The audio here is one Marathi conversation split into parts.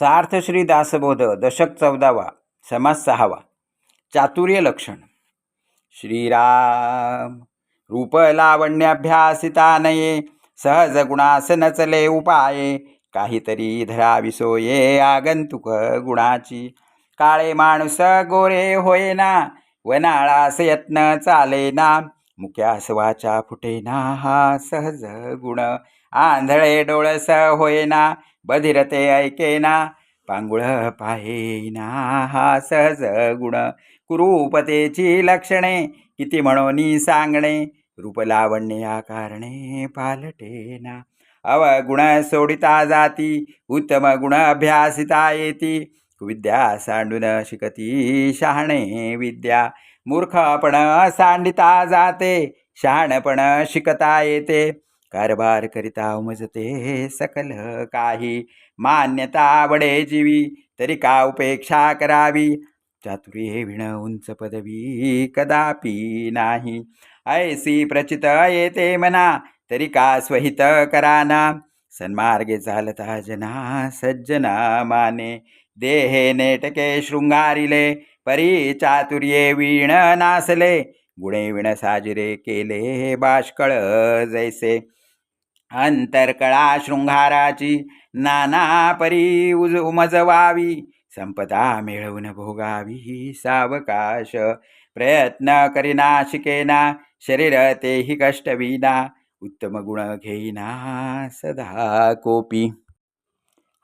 सार्थ श्री दासबोध दशक चौदावा समास सहावा. चातुर्य लक्षण. श्रीराम रूप लावण्याभ्यासिता नये सहज गुणास नचले उपाये काहीतरी धरा विसोये आगंतुक गुणाची. काळे माणूस गोरे होयना वनाळास यत्न चालेना मुख्यास वाचा फुटेना हा सहज गुण. आंधळे डोळस होयना बधिरते ऐकेना पांगुळ पाहेना हा सहज गुण. कुरूपतेची लक्षणे किती म्हणोनी सांगणे. रूप लावण्य या पालटेना अवगुण सोडिता जाती उत्तम गुण अभ्यासिता येती. विद्या सांडून शिकती शहाणे विद्या. मूर्खपण सांडिता जाते शहाणपण शिकता येते. कारभार करिता उमजते सकल काही. मान्यता वडे जीवी तरी का उपेक्षा करावी? चातुर्ये विण उंच पदवी कदापि नाही. ऐसी प्रचित येते मना तरी का स्वहित कराना? सन्मार्गे चालता जना सज्जना माने. देहे नेटके शृंगारिले परी चातुर्ये वीण नासले. गुणे विण साजिरे केले बाष्कळ जैसे. अंतरकळा शृंगाराची नाना परी उज उमजवावी संपदा मिळवून भोगावी सावकाश. प्रयत्न करीना शिकेना शरीर तेही कष्टविना उत्तम गुण घेईना सदा कोपी.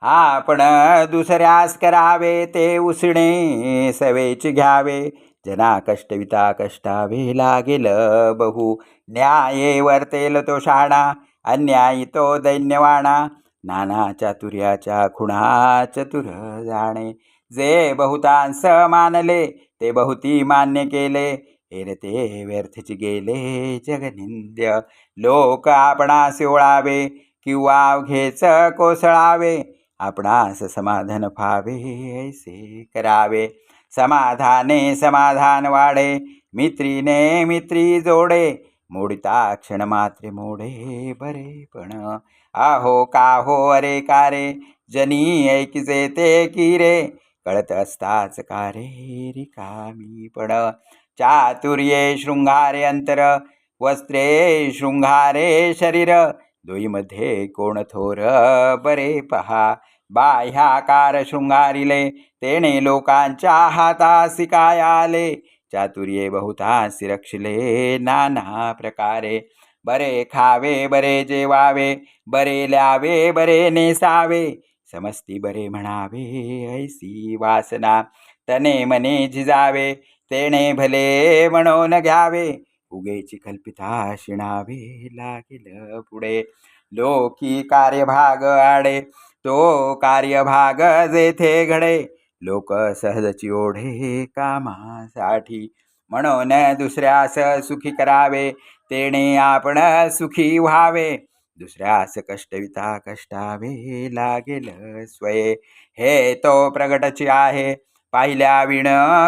आपण दुसऱ्यास करावे ते उसणे सवेची घ्यावे जना कष्टविता कष्टावे लागेल बहु. न्याये वर्तेल तो शाणा अन्यायी तो दैन्यवाणा नाना चातुर्याच्या खुणा चतुर जाणे. जे बहुतांस मानले ते बहुती मान्य केले. हेरते व्यर्थच गेले जगनिंद्य. लोक आपणास ओळावे किंवा अवघेच कोसळावे. आपणास समाधान फावे ऐसे करावे. समाधाने समाधान वाढे मित्रीने मित्री जोडे. मोडिता क्षण मात्रे मोडे बरे पण. आहो का हो अरे का रे? जनी ऐकिजे ते की रे? कळत असताच का रे रिकामी पण? चातुर्ये शृंगारे अंतर वस्त्रे शृंगारे शरीर. दुईमध्ये कोण थोर बरे पहा. बाह्याकार शृंगारिले तेणे लोकांच्या हातासी काय आले? चातुर्ये बहुता रक्षिले नाना प्रकारे. बरे खावे बरे जेवावे बरे ल्यावे बरे नेसावे. समस्ती बरे म्हणावे ऐसी वासना. तने मने झिजावे तेणे भले म्हणून घ्यावे. उगेची कल्पिता शिणावे लागेल पुढे. लोकी कार्यभाग आडे तो कार्यभाग जेथे घडे. लोक सहजची ओढे कामासाठी. म्हणून दुसऱ्यास सुखी करावे तेणे आपण सुखी व्हावे. दुसऱ्यास कष्टविता कष्टावे लागेल स्वये. हे तो प्रगटची आहे पाहिल्या विण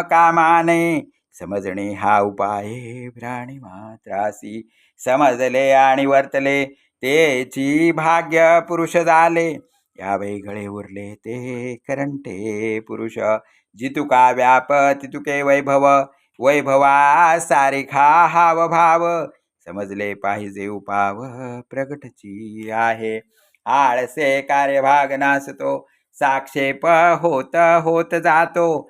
कामाने. समजणे हा उपाय प्राणी मात्रासी. समजले आणि वर्तले तेची भाग्य पुरुष झाले. यावे गळे उरले ते करंटे पुरुष. जितुका व्याप तितुके वैभव. वैभवा सारिखा हाव भाव. समजले पाहिजे उपाव प्रगटची आहे. आळसे कार्यभाग नासतो साक्षेप होत होत जातो.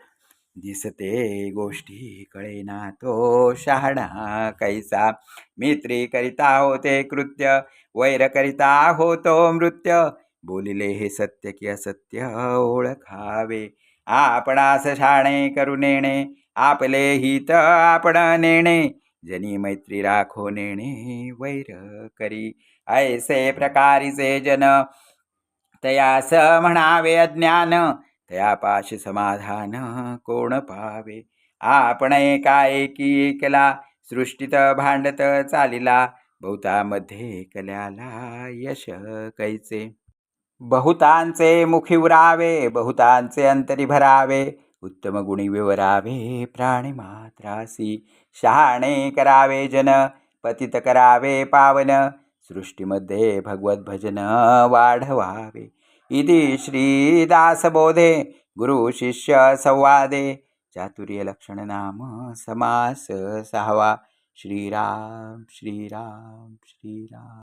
दिसते गोष्टी कळेना तो शहाणा कैसा. मित्री करिता होते कृत्य वैर करिता होतो मृत्य. बोलिले हे सत्य की असत्य? ओळखावे. आपणास शाणे करू नेणे. आपले हित आपण नेणे. जनी मैत्री राखो नेणे वैर करी. ऐसे प्रकारीचे जन तयास म्हणावे अज्ञान. तयापाशी समाधान कोण पावे? आपण एका एकी एकला सृष्टीत भांडत चालिला. बहुतामध्ये कल्याला यश कैचे बहुतांचे मुखी उरावे बहुतांचे अंतरी भरावे उत्तम गुणी विवरावे प्राणी मात्रासी शहाणे करावे जन पतित करावे पावन सृष्टीमध्ये भगवत भजन वाढवावे. इति श्रीदासबोधे गुरुशिष्यसंवादे चातुर्यलक्षणनाम समास सहावा. श्रीराम श्रीराम श्रीराम.